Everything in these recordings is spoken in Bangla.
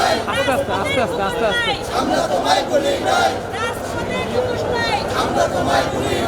আস্তে আস্তে আস্তে আস্তে আস্তে আস্তে। আমরা তোমায় বলি নাই আমরা তোমায় বলি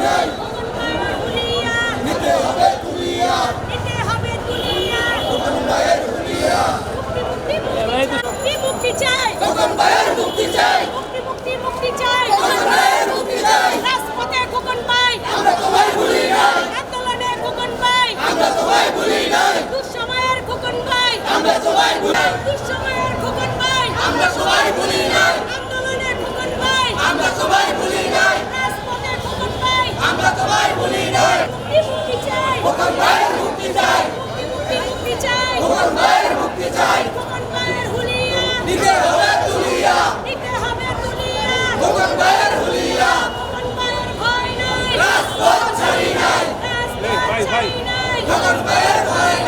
খোকন ভাইয়ের ভয়